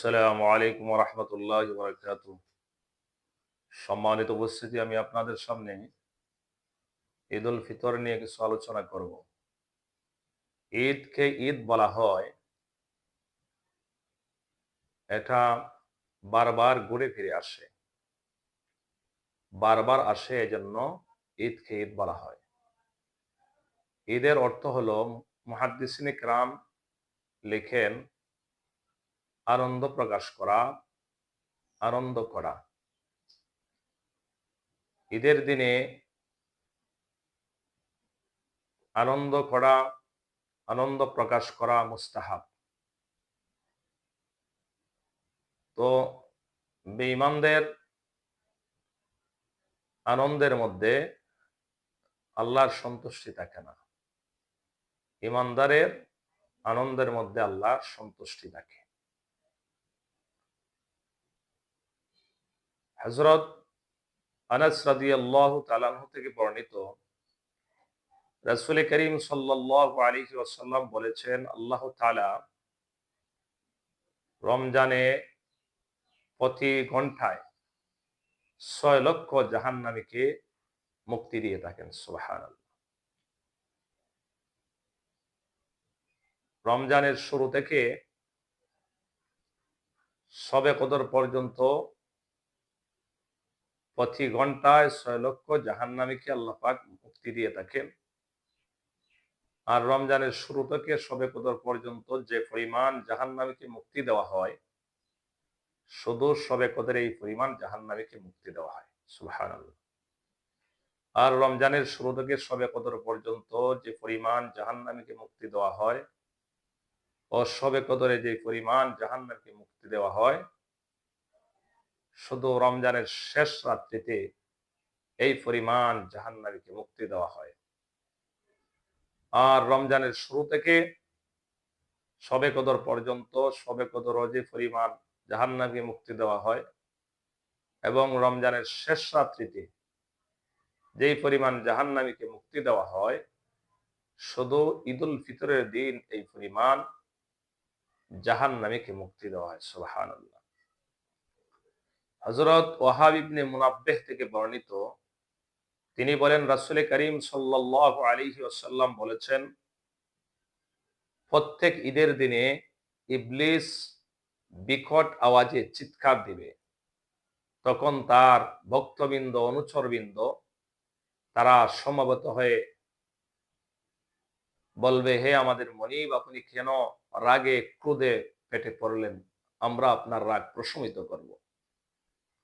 আসসালামু আলাইকুম রহমতুল্লাহ বরকাত সম্মানিত উপস্থিতি, আমি আপনাদের সামনে ঈদ উল ফিতর নিয়ে কিছু আলোচনা করব। ঈদকে ঈদ বলা হয়, এটা বারবার ঘুরে ফিরে আসে। বারবার আসে এজন্য ঈদকে ঈদ বলা হয়। ঈদের অর্থ হলো, মুহাদ্দিসিনী ক্রাম লিখেন আনন্দ প্রকাশ করা, আনন্দ করা। ঈদের দিনে আনন্দ করা, আনন্দ প্রকাশ করা মুস্তাহাব। তো বেঈমানদের আনন্দের মধ্যে আল্লাহর সন্তুষ্টি থাকে না। ইমানদারের আনন্দের মধ্যে আল্লাহর সন্তুষ্টি থাকে। হজরত আনাস রাদি আল্লাহ তালাহ থেকে বর্ণিত, রাসুল করিম সাল্লাহ আলী ওসাল্লাম বলেছেন, আল্লাহ তালা রমজানে প্রতি ঘন্টায় ছয় লক্ষ জাহান্নামীকে মুক্তি দিয়ে থাকেন সুবাহান রমজানের শুরু থেকে সবে কদর পর্যন্ত প্রতি ঘন্টায় ছয় লক্ষ জাহান্নামীকে আল্লাহ পাক মুক্তি দিয়ে থাকেন। আর রমজানের শুরু থেকে সবে কদর পর্যন্ত যে পরিমাণ জাহান্নামীকে মুক্তি দেওয়া হয়, শুধু সবে কদর এই পরিমাণ জাহান্নামীকে মুক্তি দেওয়া হয়। সুহান আর রমজানের শুরু থেকে সবে কদর পর্যন্ত যে পরিমাণ জাহান্নামীকে মুক্তি দেওয়া হয়, ও সবে কদরে যে পরিমাণ জাহান্নামীকে মুক্তি দেওয়া হয় শুধু রমজানের শেষ রাত্রিতে এই পরিমাণ জাহান্নামীকে মুক্তি দেওয়া হয়। আর রমজানের শুরু থেকে সবে কদর পর্যন্ত, সবে কদর যে পরিমাণ জাহান্নামীকে মুক্তি দেওয়া হয় এবং রমজানের শেষ রাত্রিতে যেই পরিমাণ জাহান্নামীকে মুক্তি দেওয়া হয়, শুধু ঈদুল ফিতরের দিন এই পরিমাণ জাহান্নামীকে মুক্তি দেওয়া হয় সুবাহান হজরত ওহাব ইবনে মুনাব্বেহ থেকে বর্ণিত, তিনি বলেন রাসুল করিম সাল্লাহ আলিহি আসাল্লাম বলেছেন, প্রত্যেক ঈদের দিনে ইবলিস বিকট আওয়াজে চিৎকার দিবে। তখন তার ভক্তবৃন্দ, অনুচরবৃন্দ, তারা সমবেত হয়ে বলবে, হে আমাদের মনিব, আপনি কেন রাগে, ক্রোধে পেটে পড়লেন? আমরা আপনার রাগ প্রশমিত করব।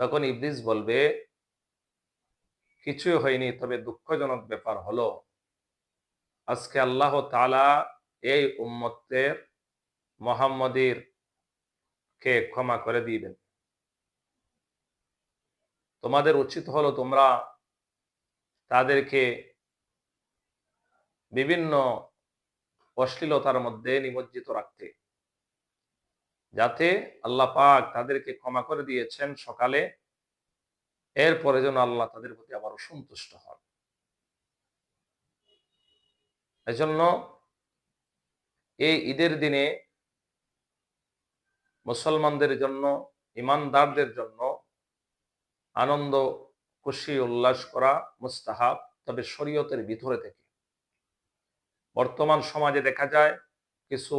তখন ইবলিস বলবে, কিছুই হয়নি, তবে দুঃখজনক ব্যাপার হলো, আজকে আল্লাহ তালা এই উম্মতের মোহাম্মদীর কে ক্ষমা করে দিবেন। তোমাদের উচিত হলো তোমরা তাদেরকে বিভিন্ন অশ্লীলতার মধ্যে নিমজ্জিত রাখতে। যাতে আল্লাহ পাক তাদেরকে ক্ষমা করে দিয়েছেন সকালে। এরপরে যেন আল্লাহ তাদের প্রতি আবার অসন্তুষ্ট হন। এজন্য এই ঈদের দিনে মুসলমানদের জন্য, ইমানদারদের জন্য আনন্দ, খুশি, উল্লাস করা মুস্তাহাব, তবে শরীয়তের ভিতরে থেকে। বর্তমান সমাজে দেখা যায়, কিছু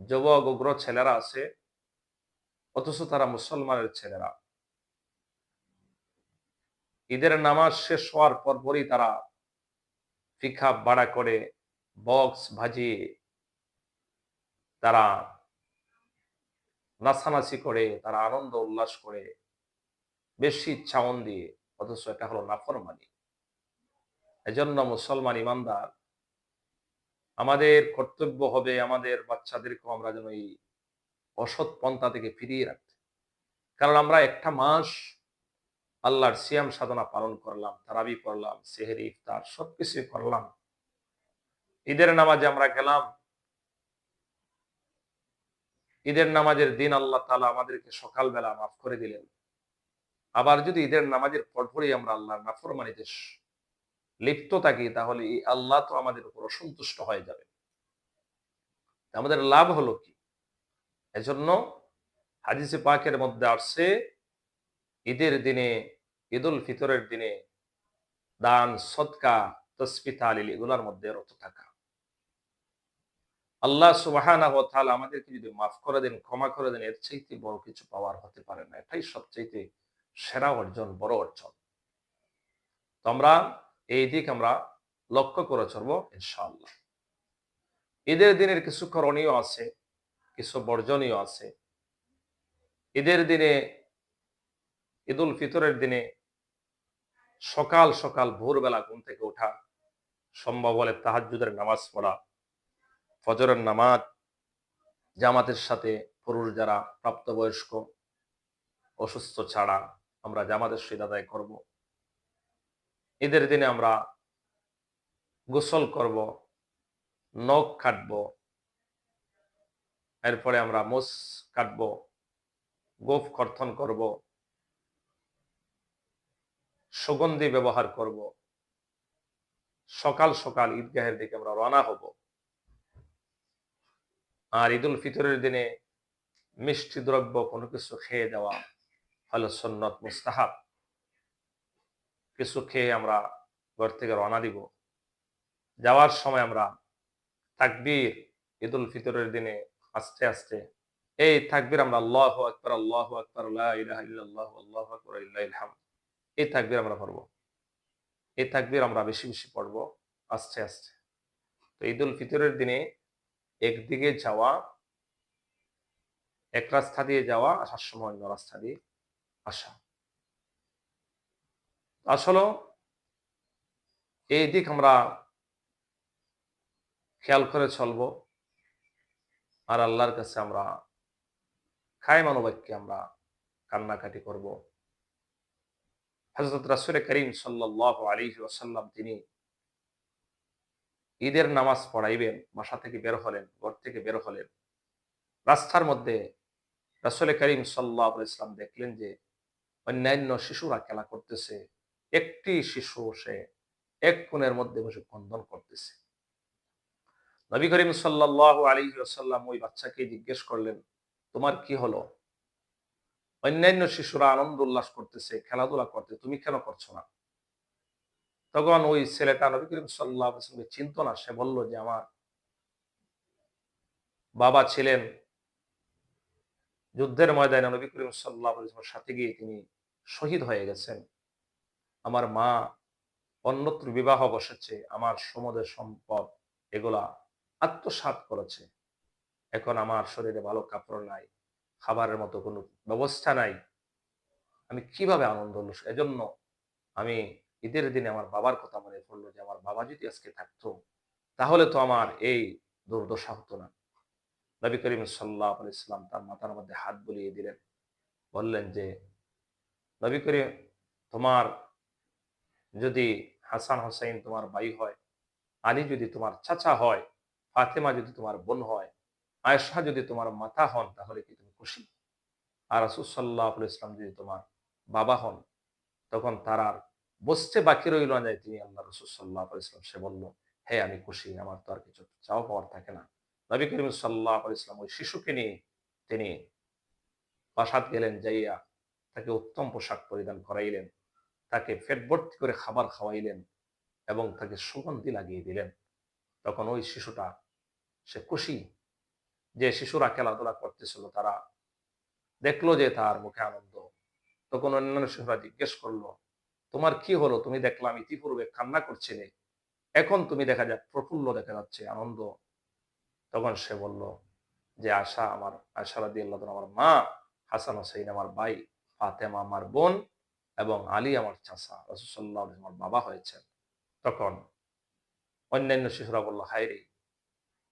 যুবক উগ্র ছেলেরা আছে, অথচ তারা মুসলমানের ছেলেরা। ঈদের নামাজ শেষ হওয়ার পরপরই তারা ফিখা বাড়া করে বক্স ভাজিয়ে তারা নাচানাচি করে, তারা আনন্দ উল্লাস করে, বেশি চাউন দিয়ে, অথচ এটা হলো নাফরমানি। এজন্য মুসলমান ইমানদার আমাদের কর্তব্য হবে আমাদের বাচ্চাদেরকেও আমরা যেন এই অসৎ পন্থা থেকে ফিরিয়ে রাখতে কারণ আমরা একটা মাস আল্লাহর সিয়াম সাধনা পালন করলাম, তারাবি করলাম সেহেরি, ইফতার সবকিছু করলাম। ঈদের নামাজে আমরা গেলাম। ঈদের নামাজের দিন আল্লাহ তালা আমাদেরকে সকালবেলা মাফ করে দিলেন। আবার যদি ঈদের নামাজের পরপরই আমরা আল্লাহর নাফরমানিতে লিপ্ত থাকি, তাহলে এই আল্লাহ তো আমাদের উপর অসন্তুষ্ট হয়ে যাবে। আমাদের লাভ হলো কি? এজন্য হাদিসে পাকের মধ্যে আসছে, ঈদের দিনে, ঈদুল ফিতরের দিনে দান, সদকা তসবিতা আলিল এগুলোর মধ্যে রত থাকা। আল্লাহ তাআলা আমাদেরকে যদি মাফ করে দেন, ক্ষমা করে দেন, এর চাইতে বড় কিছু পাওয়ার হতে পারে না। এটাই সবচাইতে সেরা অর্জন, বড় অর্জন। তো আমরা এই দিক আমরা লক্ষ্য করে চলবো, ইনশাআল্লাহ। ঈদের দিনের কিছু করণীয় আছে, কিছু বর্জনীয় আছে। ঈদের দিনে, ঈদুল ফিতরের দিনে সকাল সকাল ভোরবেলা ঘুম থেকে ওঠা সম্ভব হলে তাহাজুদের নামাজ পড়া, ফজরের নামাজ, জামাতের সাথে পুরুষ যারা প্রাপ্তবয়স্ক, অসুস্থ ছাড়া আমরা জামাতের শহীদ আদায় করব। ঈদের দিনে আমরা গোসল করব, নখ কাটব, এরপরে আমরা মোষ কাটব, গোফ কর্তন করব, সুগন্ধি ব্যবহার করব, সকাল সকাল ঈদগাহের দিকে আমরা রওনা হব। আর ঈদুল ফিতরের দিনে মিষ্টি দ্রব্য কোনো কিছু খেয়ে দেওয়া হলো সন্নত মুস্তাহাব। কিছু খেয়ে আমরা ঘর থেকে রওনা দিব। যাওয়ার সময় আমরা তাকবীর, ঈদুল ফিতরের দিনে আস্তে আস্তে, এই তাকবীর আমরা আল্লাহ আকবর আল্লাহ আকবর আল্লাহ আল্লাহ আকবর এই তাকবীর আমরা পড়ব। এই তাকবীর আমরা বেশি বেশি পড়ব আস্তে আস্তে। তো ঈদুল ফিতরের দিনে একদিকে যাওয়া, এক রাস্তা দিয়ে যাওয়া আসার সময় অন্য রাস্তা দিয়ে আসা। আসলে এই দিক আমরা খেয়াল করে চলব আর আল্লাহর কাছে আমরা খায় মানবাক্যে আমরা কান্নাকাটি করব। হজরত রাসুল করিম সাল্লাহ আলী ওসাল্লাম তিনি ঈদের নামাজ পড়াইবেন, বাসা থেকে বের হলেন, ঘর থেকে বের হলেন। রাস্তার মধ্যে রাসুল করিম সাল্লাহ ইসলাম দেখলেন যে অন্যান্য শিশুরা খেলা করতেছে। একটি শিশু সে এক কোণের মধ্যে বসে বন্ধন করতেছে। নবী করিম সাল্লাহ আলী আসাল্লাম ওই বাচ্চাকে জিজ্ঞেস করলেন, তোমার কি হলো? অন্যান্য শিশুরা আনন্দ উল্লাস করতেছে, খেলাধুলা করতে, তুমি কেন করছ না? তখন ওই ছেলেটা নবী করিম সাল্লাহামকে চিন্ত না, সে বলল যে, আমার বাবা ছিলেন যুদ্ধের ময়দানে নবী করিম সাল্লাহ সাথে গিয়ে তিনি শহীদ হয়ে গেছেন। আমার মা অন্যত্র বিবাহ বসেছে, আমার সমুদ্রের সম্পদ এগুলা আত্মসাত করেছে। এখন আমার শরীরে ভালো কাপড় নাই, খাবারের মতো কোনো ব্যবস্থা নাই। আমি কীভাবে আনন্দ হলো এজন্য আমি ঈদের দিনে আমার বাবার কথা মনে পড়ল যে, আমার বাবা যদি আজকে থাকতো, তাহলে তো আমার এই দুর্দশা হতো না। নবী করিম সাল্লাহ ইসলাম তার মাথার মধ্যে হাত বুলিয়ে দিলেন। বললেন যে, নবী করিম, তোমার যদি হাসান হোসাইন তোমার ভাই হয়, আলী যদি তোমার চাচা হয়, ফাতেমা যদি তোমার বোন হয় আয়সা যদি তোমার মাথা হন, তাহলে কি তুমি খুশি? আর রাসুসাল্লাহ ইসলাম যদি তোমার বাবা হন, তখন তার আর বসতে বাকি রইল না যায় তিনি আল্লাহ রসুল্লাহ ইসলাম সে বলল হ্যাঁ আমি খুশি, আমার তো আর কিছু চাও পাওয়ার থাকে না। নবী করিম সাল্লাহ ইসলাম ওই শিশুকে নিয়ে তিনি বাসাত গেলেন, যাইয়া তাকে উত্তম পোশাক পরিধান করাইলেন। তাকে ফেট ভর্তি করে খাবার খাওয়াইলেন এবং তাকে সুগন্ধি লাগিয়ে দিলেন। তখন ওই শিশুটা, সে খুশি যে শিশুরা খেলাধুলা করতেছিল, তারা দেখল যে তার মুখে আনন্দ। তখন অন্যান্য শিশুরা জিজ্ঞেস করল, তোমার কি হলো? তুমি দেখলাম ইতিপূর্বে কান্না করছিলে এখন তুমি দেখা যাক, প্রফুল্ল দেখা যাচ্ছে, আনন্দ। তখন সে বলল, যে আশা আমার, আশা রাদি আল্লাহ আমার মা হাসান হোসেন আমার ভাই ফাতেমা, আমার বোন এবং আলী আমার চাষা রসুল্লাহ আমার বাবা হয়েছেন। তখন অন্যান্য শিশুরা বলল, হায়রে,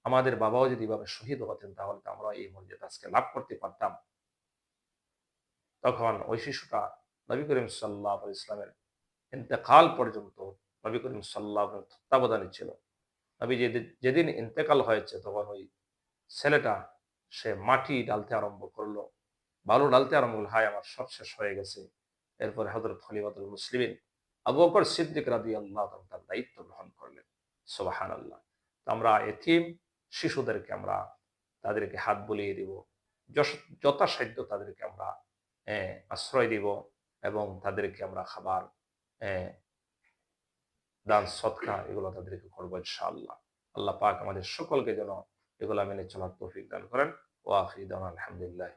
আমাদের বাবাও যদি এভাবে শহীদ হতেন, তাহলে তো আমরা এই মর্যাদা আজকে লাভ করতে পারতাম। তখন ওই শিশুটা নবী করিম সাল্লাহ ইসলামের ইন্তেকাল পর্যন্ত নবী করিম সাল্লাহ তত্ত্বাবধানে ছিল। নবী যেদিন ইন্তেকাল হয়েছে, তখন ওই ছেলেটা, সে মাটি ডালতে আরম্ভ করল। বালু ডালতে আরম্ভ করল, হায়, আমার সব শেষ হয়ে গেছে। এরপরে হজরত খলিফাতুল মুসলিমিন আবু বকর সিদ্দিক রাদি আল্লাহ তার দায়িত্ব গ্রহণ করলেন। সোবাহান আল্লাহ আমরা এথিম শিশুদেরকে আমরা তাদেরকে হাত বুলিয়ে দিব যথাসাধ্য তাদেরকে আমরা আশ্রয় দিব এবং তাদেরকে আমরা খাবার দান সৎকা এগুলো তাদেরকে করব ইনশাআল্লাহ। আল্লাহ পাক আমাদের সকলকে যেন এগুলা মেনে চলার তৌফিক দান করেন। ওয়াফি দান আলহামদুলিল্লাহ